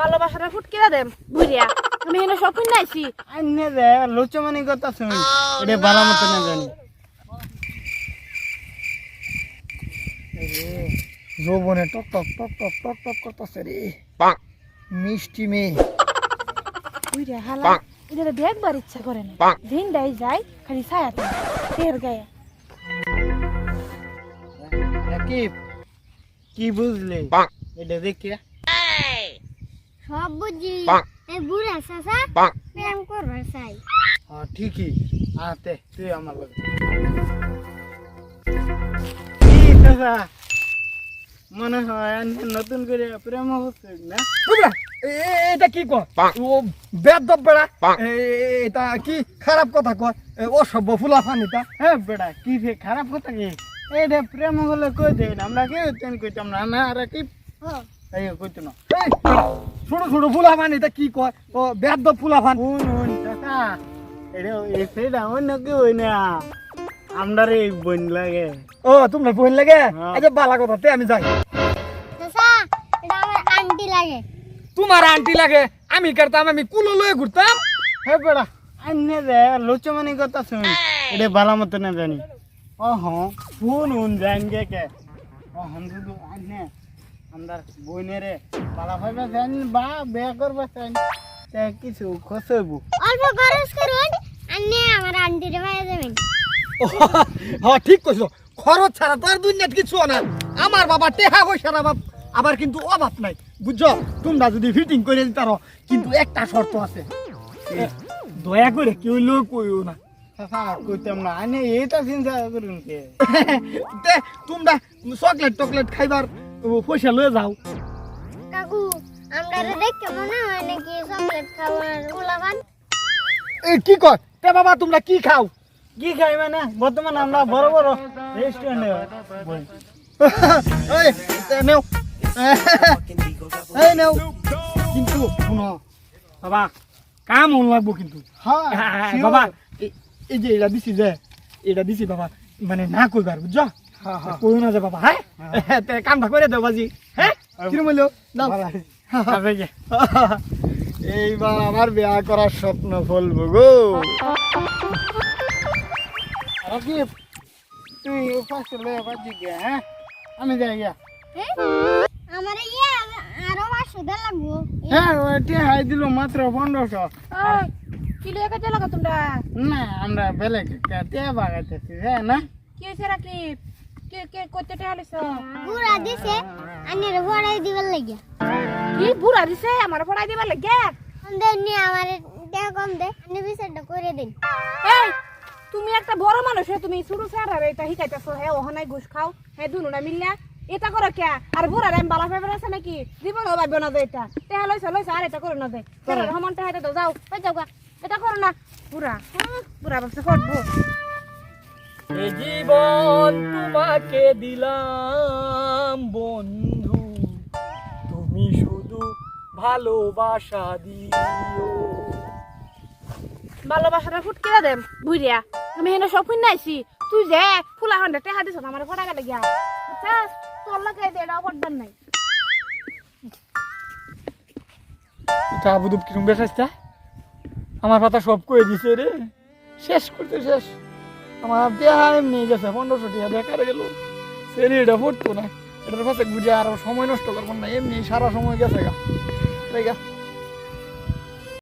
ভালোবাসাটা ফুটকিরা দেম বুঝিয়া আমি এখানে সব কিনে আইছি। আইনে দে লুচমানি কথা শুন। এটা ভালো মতো না জানি যৌবনে টক টক টক টক টক টক করতেছে রে। মিষ্টি মেয়ে। বুঝিয়া হালা এটা দেখবার ইচ্ছা করে না। দিন দেয় যায় খালি ছায়াতে তের গায়ে। কি বুঝলে? এটা দেখে। সব বুঝি এই বুড়া চাচা প্রেম করবার চাই। হ্যাঁ ঠিকই। আতে তুই আমার লগে। কি মনে হয় নতুন করে প্রেম হচ্ছে না? বুঝলা? এটা কি কয়? ও বেড়া। এটা কি খারাপ কথা কয়? এ, অসভ্য ফুলা ফানিটা হ্যাঁ বেড়া কি ফে খারাপ কথা কি? এটা প্রেম হলে কই দে আমরা কেউ তেন কইতাম না? না রাকিব এই কইতো না। এই, ছোট ছোট ফুলা ফানিটা কি কয়? ও বেদ ফুলা ফান কোন হন কাকা এটা অন্য কেউ হই না? আমরা রে বোন লাগে। ও তোমরা বোন লাগে? হ্যাঁ। আচ্ছা বালা কথা তে আমি যাই। চাচা এটা আমার আন্টি লাগে। তোমার আন্টি লাগে? আমি করতাম আমি কুলো লয়ে ঘুরতাম। হে বেড়া আইনে দে লুচমানি কথা শুন। এটা ভালো মতো না জানি। ও হ্যাঁ ফোন উন জান গে কে। ও হম শুধু আইনে আমরা বইনেরে পালা ভাইবা জান বা বে করবা চাই তে কিছু খসবু অল্প খরচ করুন আন্নে আমার আন্টির ভাই যাবেন। হ্যাঁ ঠিক কইছো। খরচ ছাড়া তো আর দুনিয়াত কিছু না। আমার বাবা টেহা পয়সার অভাব আবার কিন্তু অভাব নাই। বুঝছ? তোমরা যদি ফিটিং করে দিতারো কিন্তু একটা শর্ত আছে। দয়া করে কেউ লোক কইও না। না। তোমরা চকলেট টকলেট খাইবার পয়সা লয়ে যাও। কাকু আমরা দেখে মনে হয় নাকি চকলেট খাওয়ার গোলাপান এ কি কয়? তে বাবা তোমরা কি খাও? কি খাই মানে? বর্তমানে আমরা বড় বড় রেস্টুরেন্টে এই নেও। এই নেও। কিন্তু শুনো বাবা কাম হল লাগবো কিন্তু। হ্যাঁ sure. বাবা। এই যে এটা দিছি যে এটা দিছি বাবা মানে না কইবার বুঝছ? হ্যাঁ, হ্যাঁ। কই না যে বাবা হ্যাঁ? তে কামটা করে দেও বাজি। হ্যাঁ? কিরম হইল দাও। এইবার আমার বিয়া করার স্বপ্ন ফলবো গো। রাকিব তুই ফার্স্ট লয়ে বাজি গে হ্যাঁ? আমি যাই গিয়া। আমার ইয়ে আরও পাঁচশো দেড় লাগবো। হ্যাঁ ওইটি হাই দিল মাত্র কিলো একা তোমরা? না আমরা বেলে তে বাগাইতেছি হ্যাঁ না? কি হয়েছে রাকিব কে কে বুড়া দিছে আন্নের ভরাই দিবার লাগিয়া। কি বুড়া দিছে? আমার পড়াই দিবার লাগে কম দে নি আমার টাকা কম দে আন্নে বিচারটা করে দিন। এই তুমি একটা বড় মানুষ তুমি ছোট স্যার আর এটা শিখাইতেছো হ্যাঁ ওখানে ঘুষ খাও। হ্যাঁ দুনুটা মিললা এটা করো কে? আর বুড়ার এম বালা ফেভার আছে নাকি? জীবনও ভাববে না দে এটা। টেহা লইছে লইছে আর এটা করো না দে সমান টেহা দাও যাও যাও এটা করো না। বুড়া বুড়া ভাবছে করব। এ জীবন তোমাকে দিলাম বন্ধু। তুমি শুধু ভালোবাসা দিও। ভালোবাসাটা ফুটকিরা দেম বুঝিয়া আমি এখানে সব কিনে আইছি তুই যে ফুলা হন্ডা টেহা দিছ আমার ফটা গেলে গিয়া। বুঝছাস? তোর লাগে এটা অবদান নাই। এটা আবুদুব কিরম বেসাইছে? আমার কথা সব কয়ে দিছে রে। শেষ করতে শেষ। আমার দেহা এমনি গেছে, পনেরোশো টাকা বেকার গেল? এটা পড়তো না। এটার পাশে ঘুরে আর সময় নষ্ট করব না এমনি সারা সময় গেছে গা। তাই গা।